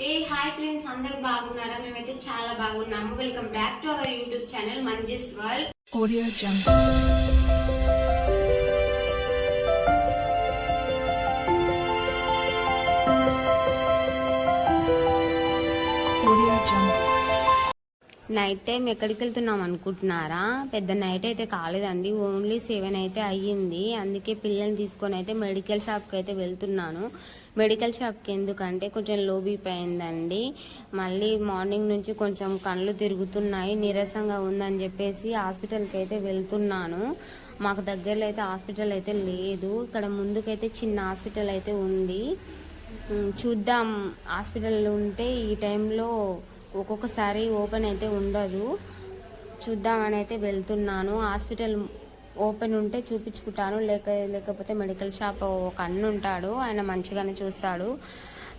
ఏ hi friends అందరూ బాగున్నారా? మేమైతే చాలా బాగున్నాము. Welcome back to our YouTube channel Manji's world night time ఎక్కడికి వెళ్తున్నాం అనుకుంటున్నారా? పెద్ద నైట్ అయితే కాలేదండి. ఓన్లీ సెవెన్ అయితే అయ్యింది. అందుకే పిల్లల్ని తీసుకొని అయితే మెడికల్ షాప్కి అయితే వెళ్తున్నాను. మెడికల్ షాప్కి ఎందుకంటే కొంచెం లో బీపీ అయిందండి. మళ్ళీ మార్నింగ్ నుంచి కొంచెం కళ్ళు తిరుగుతున్నాయి. నీరసంగా ఉందని చెప్పేసి హాస్పిటల్కి అయితే వెళ్తున్నాను. మాకు దగ్గరలో అయితే హాస్పిటల్ అయితే లేదు. ఇక్కడ ముందుకైతే చిన్న హాస్పిటల్ అయితే ఉంది. చూద్దాం. హాస్పిటల్ ఉంటే ఈ టైంలో ఒక్కొక్కసారి ఓపెన్ అయితే ఉండదు. చూద్దామని అయితే వెళ్తున్నాను. హాస్పిటల్ ఓపెన్ ఉంటే చూపించుకుంటాను. లేక లేకపోతే మెడికల్ షాప్ ఒక అన్న ఉంటాడు. ఆయన మంచిగానే చూస్తాడు.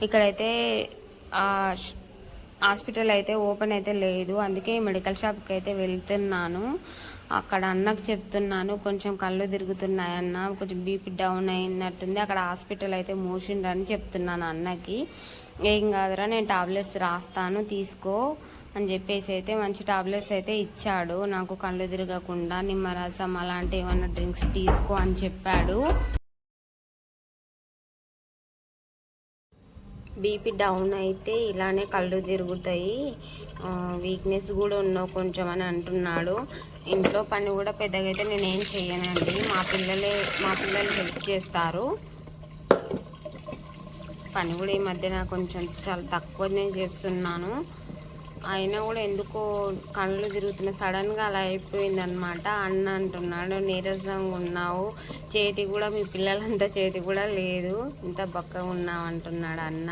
ఇక్కడైతే హాస్పిటల్ అయితే ఓపెన్ అయితే లేదు. అందుకే మెడికల్ షాప్కి అయితే వెళ్తున్నాను. అక్కడ అన్నకు చెప్తున్నాను కొంచెం కళ్ళు తిరుగుతున్నాయన్న కొంచెం బీపీ డౌన్ అయినట్టుంది అక్కడ హాస్పిటల్ అయితే మూసిండ్రని చెప్తున్నాను అన్నకి. ఏం కాదురా నేను టాబ్లెట్స్ రాస్తాను తీసుకో అని చెప్పేసి అయితే మంచి టాబ్లెట్స్ అయితే ఇచ్చాడు. నాకు కళ్ళు తిరగకుండా నిమ్మరసం అలాంటి ఏమైనా డ్రింక్స్ తీసుకో అని చెప్పాడు. బీపీ డౌన్ అయితే ఇలానే కళ్ళు తిరుగుతాయి. వీక్నెస్ కూడా ఉన్నావు కొంచెం అని అంటున్నాడు. ఇంట్లో పని కూడా పెద్దగా అయితే నేనేం చేయనండి మా పిల్లలే మా పిల్లలు హెల్ప్ చేస్తారు. పని కూడా ఈ మధ్య నాకు కొంచెం చాలా తక్కువనే చేస్తున్నాను. అయినా కూడా ఎందుకో కళ్ళు తిరుగుతున్నాయి. సడన్గా అలా అయిపోయిందనమాట అన్న అంటున్నాడు నీరసంగా ఉన్నావు. చేతి కూడా మీ పిల్లలంతా చేతి కూడా లేదు. ఇంత బక్కగా ఉన్నావు అంటున్నాడు అన్న.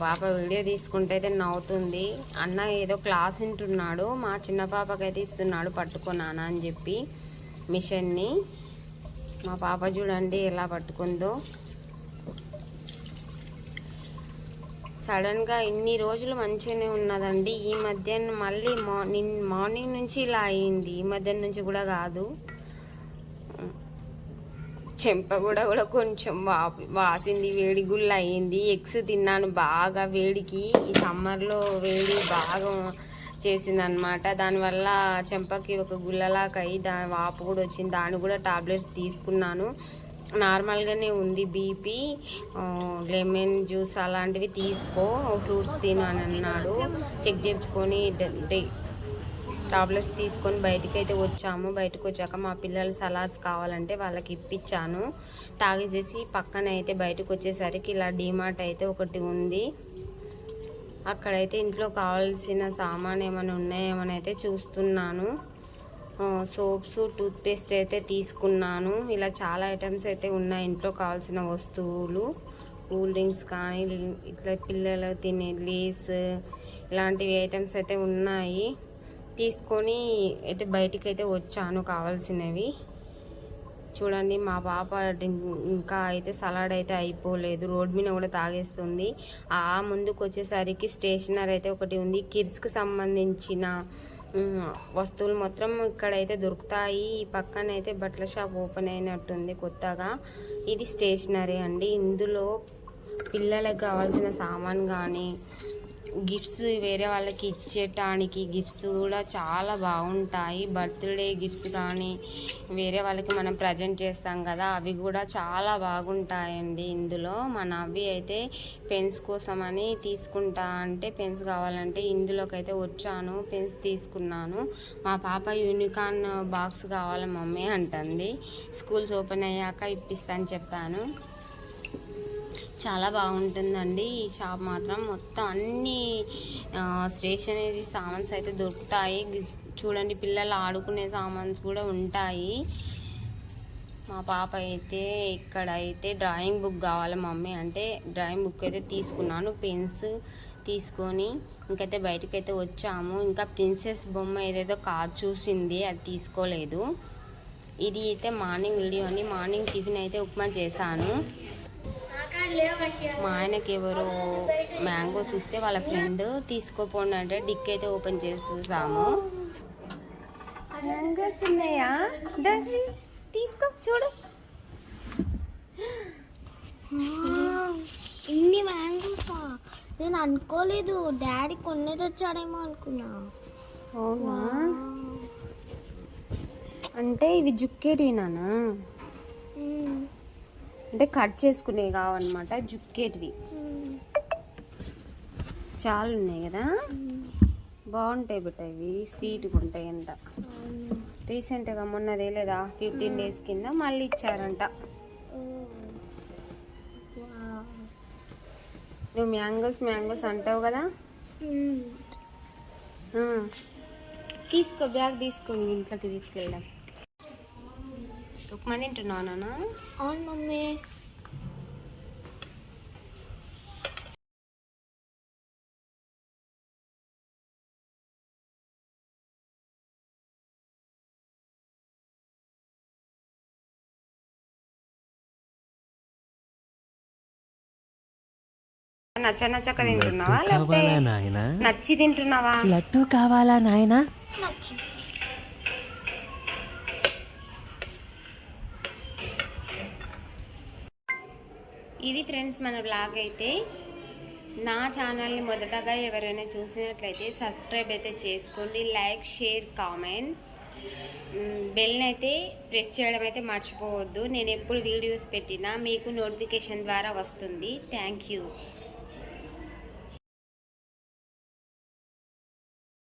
పాప వీడియో తీసుకుంటే అయితే నవ్వుతుంది. అన్న ఏదో క్లాస్ వింటున్నాడు. మా చిన్న పాపకైతే ఇస్తున్నాడు పట్టుకున్నాను అని చెప్పి మిషన్ని. మా పాప చూడండి ఎలా పట్టుకుందో. సడన్గా ఇన్ని రోజులు మంచిగానే ఉన్నదండి. ఈ మధ్యాహ్నం మళ్ళీ మార్నింగ్ మార్నింగ్ నుంచి ఇలా అయింది. ఈ మధ్య నుంచి కూడా కాదు. చెంప కూడా కూడా కొంచెం వా వాసింది వేడి గుళ్ళు అయ్యింది ఎగ్స్ తిన్నాను బాగా. వేడికి ఈ సమ్మర్లో వేడి బాగా చేసింది అనమాట దానివల్ల చెంపకి ఒక గుల్లలాగా అయ్యి దాని వాపు కూడా వచ్చింది. దాన్ని కూడా టాబ్లెట్స్ తీసుకున్నాను. నార్మల్గానే ఉంది బీపీ లెమన్ జ్యూస్ అలాంటివి తీసుకో ఫ్రూట్స్ తిను అని అన్నాడు. చెక్ చేయించుకొని టాబ్లెట్స్ తీసుకొని బయటికి అయితే వచ్చాము. బయటకు వచ్చాక మా పిల్లలు సలాడ్స్ కావాలంటే వాళ్ళకి ఇప్పించాను తాగేసేసి పక్కన అయితే బయటకు వచ్చేసరికి ఇలా డీమార్ట్ అయితే ఒకటి ఉంది. అక్కడైతే ఇంట్లో కావాల్సిన సామాన్ ఏమైనా ఉన్నాయేమని అయితే చూస్తున్నాను. సోప్స్ టూత్పేస్ట్ అయితే తీసుకున్నాను. ఇలా చాలా ఐటమ్స్ అయితే ఉన్నాయి ఇంట్లో కావాల్సిన వస్తువులు. కూల్ డ్రింక్స్ కానీ ఇట్లా పిల్లలు తినే లేస్ ఇలాంటివి ఐటమ్స్ అయితే ఉన్నాయి. తీసుకొని అయితే బయటికి అయితే వచ్చాను కావాల్సినవి. చూడండి మా పాప ఇంకా అయితే సలాడ్ అయితే అయిపోలేదు. రోడ్ మీద కూడా తాగేస్తుంది. ఆ ముందుకు వచ్చేసరికి స్టేషనరీ అయితే ఒకటి ఉంది. కిడ్స్కి సంబంధించిన వస్తువులు మొత్తం ఇక్కడైతే దొరుకుతాయి. ఈ పక్కన అయితే బట్టల షాప్ ఓపెన్ అయినట్టుంది కొత్తగా. ఇది స్టేషనరీ అండి. ఇందులో పిల్లలకు కావాల్సిన సామాన్ కానీ గిఫ్ట్స్ వేరే వాళ్ళకి ఇచ్చేటానికి గిఫ్ట్స్ కూడా చాలా బాగుంటాయి. బర్త్డే గిఫ్ట్స్ కానీ వేరే వాళ్ళకి మనం ప్రజెంట్ చేస్తాం కదా అవి కూడా చాలా బాగుంటాయండి ఇందులో. మన అవి అయితే పెన్స్ కోసమని తీసుకుంటా అంటే పెన్స్ కావాలంటే ఇందులోకైతే వచ్చాను పెన్స్ తీసుకున్నాను. మా పాప యూనికార్న్ బాక్స్ కావాలి మమ్మీ అంటుంది. స్కూల్స్ ఓపెన్ అయ్యాక ఇప్పిస్తా అని చెప్పాను. చాలా బాగుంటుందండి. ఈ షాప్ మాత్రం మొత్తం అన్ని స్టేషనరీ సామాన్స్ అయితే దొరుకుతాయి. చూడండి పిల్లలు ఆడుకునే సామాన్స్ కూడా ఉంటాయి. మా పాప అయితే ఇక్కడ అయితే డ్రాయింగ్ బుక్ కావాలి మమ్మీ అంటే డ్రాయింగ్ బుక్ అయితే తీసుకున్నాను పెన్స్ తీసుకొని ఇంకైతే బయటకైతే అయితే వచ్చాము. ఇంకా ప్రిన్సెస్ బొమ్మ ఏదైతే కార్ చూసింది అది తీసుకోలేదు. ఇది అయితే మార్నింగ్ వీడియో అని మార్నింగ్ టిఫిన్ అయితే ఉప్మా చేశాను. మా ఆయనకి ఎవరో మ్యాంగోస్ ఇస్తే వాళ్ళ ఫ్రెండ్ తీసుకోపోండి అంటే డిక్ అయితే ఓపెన్ చేసి చూసాము. మ్యాంగోస్ ఉన్నాయా? తీసుకో చూడు. ఇన్ని మ్యాంగోసా? నేను అనుకోలేదు డాడీ కొన్ని తెచ్చాడేమో అనుకున్నా. అవునా? అంటే ఇవి జుక్కేటివి నానా. అంటే కట్ చేసుకునేవి కావన్నమాట జుక్కేటివి. చాలా ఉన్నాయి కదా బాగుంటాయి బిడ్డ ఇవి స్వీట్గా ఉంటాయి ఎంత. రీసెంట్గా మొన్నదే లేదా ఫిఫ్టీన్ డేస్ కింద మళ్ళీ ఇచ్చారంట. నువ్వు మ్యాంగోస్ మ్యాంగోస్ అంటావు కదా. తీసుకో బ్యాగ్ తీసుకో ఇంట్లోకి తీసుకెళ్దాం ఉప్మా తింటున్నావు నాన్న? అవును మమ్మీ. నచ్చ నచ్చక తింటున్నావా లేకపోతే నాయనా? నచ్చి తింటున్నావా? లడ్డు కావాలా నాయనా? నచ్చింది. ఇది ఫ్రెండ్స్ మన బ్లాగ్ అయితే. నా ఛానల్ని మొదటగా ఎవరైనా చూసినట్లయితే సబ్స్క్రైబ్ అయితే చేసుకోండి. లైక్ షేర్ కామెంట్ బెల్ని అయితే ప్రెస్ చేయడం అయితే మర్చిపోవద్దు. నేను ఎప్పుడు వీడియోస్ పెట్టినా మీకు నోటిఫికేషన్ ద్వారా వస్తుంది. Thank you